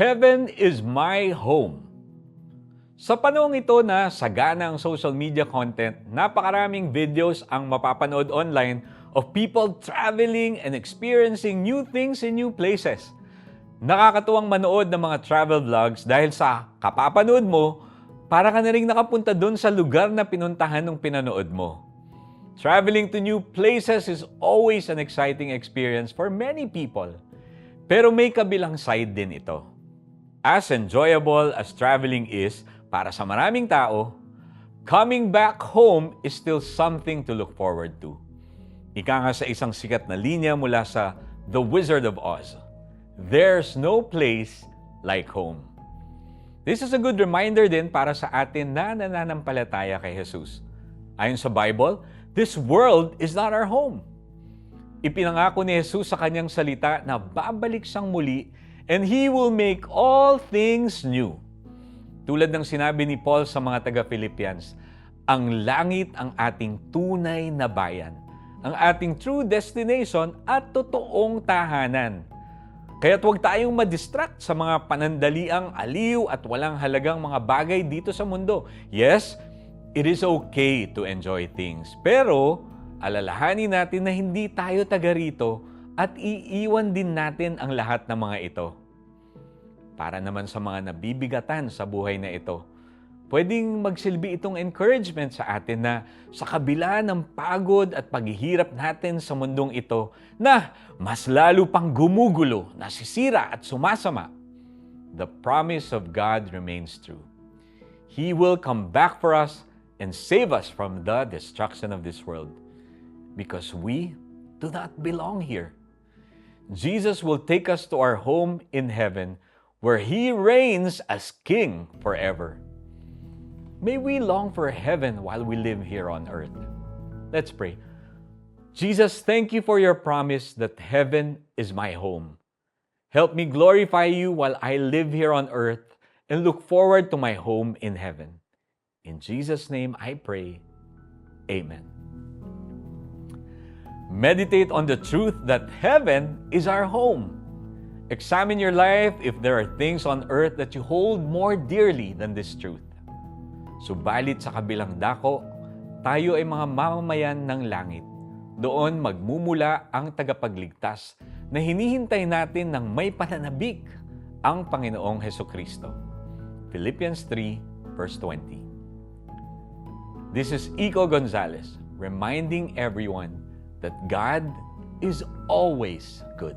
Heaven is my home. Sa panahong ito na sagana ang social media content, napakaraming videos ang mapapanood online of people traveling and experiencing new things in new places. Nakakatuwang manood ng mga travel vlogs dahil sa kapapanood mo, para ka na rin nakapunta doon sa lugar na pinuntahan ng pinanood mo. Traveling to new places is always an exciting experience for many people. Pero may kabilang side din ito. As enjoyable as traveling is para sa maraming tao, coming back home is still something to look forward to. Ika nga sa isang sikat na linya mula sa The Wizard of Oz, There's no place like home. This is a good reminder din para sa atin na nananampalataya kay Jesus. Ayon sa Bible, this world is not our home. Ipinangako ni Jesus sa kanyang salita na babalik siyang muli and He will make all things new. Tulad ng sinabi ni Paul sa mga taga-Philippians, ang langit ang ating tunay na bayan, ang ating true destination at totoong tahanan. Kaya't huwag tayong madistract sa mga panandaliang aliw at walang halagang mga bagay dito sa mundo. Yes, it is okay to enjoy things. Pero, alalahanin natin na hindi tayo taga rito at iiwan din natin ang lahat ng mga ito. Para naman sa mga nabibigatan sa buhay na ito, pwedeng magsilbi itong encouragement sa atin na sa kabila ng pagod at paghihirap natin sa mundong ito na mas lalo pang gumugulo, nasisira at sumasama, the promise of God remains true. He will come back for us and save us from the destruction of this world because we do not belong here. Jesus will take us to our home in heaven where He reigns as King forever. May we long for heaven while we live here on earth. Let's pray. Jesus, thank you for your promise that heaven is my home. Help me glorify you while I live here on earth and look forward to my home in heaven. In Jesus' name I pray. Amen. Meditate on the truth that heaven is our home. Examine your life if there are things on earth that you hold more dearly than this truth. Subalit sa kabilang dako, tayo ay mga mamamayan ng langit. Doon magmumula ang tagapagligtas na hinihintay natin ng may pananabik ang Panginoong Heso Kristo. Philippians 3 verse 20. This is Iko Gonzalez reminding everyone that God is always good.